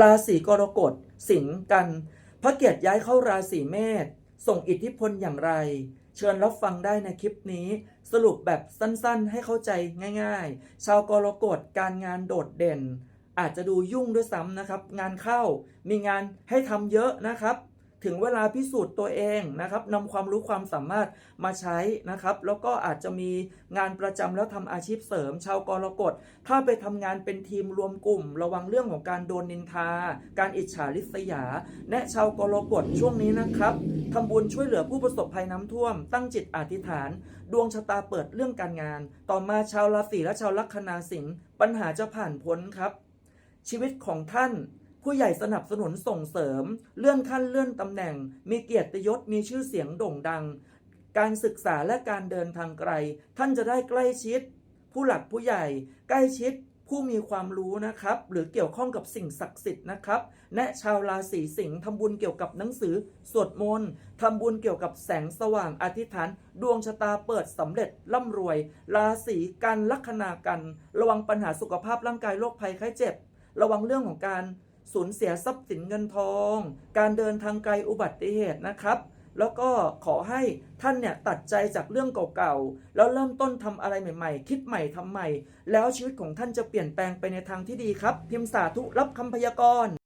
ราศีกรกฎ สิงห์กัน พระเกียรติย้ายเข้าราศีเมษส่งอิทธิพลอย่างไร เชิญรับฟังได้ในคลิปนี้ สรุปแบบสั้นๆ ให้เข้าใจง่ายๆ ชาวกรกฎการงานโดดเด่น อาจจะดูยุ่งด้วยซ้ำนะครับ งานเข้ามีงานให้ทำเยอะนะครับ ถึงเวลาพิสูจน์ตัวเองนะครับนำความรู้ความสามารถมาใช้นะครับ แล้วก็อาจจะมีงานประจำแล้วทำอาชีพเสริม ชาวกรกฎถ้าไปทำงานเป็นทีมรวมกลุ่ม ระวังเรื่องของการโดนนินทา การอิจฉาริษยาแนะชาวกรกฎช่วงนี้นะครับทำบุญช่วยเหลือผู้ประสบภัยน้ำท่วม ตั้งจิตอธิษฐาน ดวงชะตาเปิดเรื่องการงาน ต่อมาชาวราศีและชาวลัคนาสิงห์ปัญหาจะผ่านพ้นครับ ชีวิตของท่าน ผู้ใหญ่สนับสนุนส่งเสริม เลื่อนขั้นเลื่อนตำแหน่ง มีเกียรติยศมีชื่อเสียงโด่งดัง การศึกษาและการเดินทางไกล ท่านจะได้ใกล้ชิด ผู้หลักผู้ใหญ่ ใกล้ชิดผู้มีความรู้นะครับ หรือเกี่ยวข้องกับสิ่งศักดิ์สิทธิ์นะครับแนะชาวราศีสิงห์ทำบุญเกี่ยวกับหนังสือสวดมนต์ทำบุญเกี่ยวกับแสงสว่างอธิษฐาน ดวงชะตาเปิดสำเร็จร่ำรวย ราศีกันลัคนากัน ระวังปัญหาสุขภาพร่างกายโรคภัยไข้เจ็บ ระวังเรื่องของการ สูญเสียทรัพย์สินเงินทอง การเดินทางไกลอุบัติเหตุนะครับ แล้วก็ขอให้ท่านเนี่ยตัดใจจากเรื่องเก่าๆ แล้วเริ่มต้นทำอะไรใหม่ๆ คิดใหม่ทำใหม่ แล้วชีวิตของท่านจะเปลี่ยนแปลงไปในทางที่ดีครับ พิมพ์สาธุรับคำพยากรณ์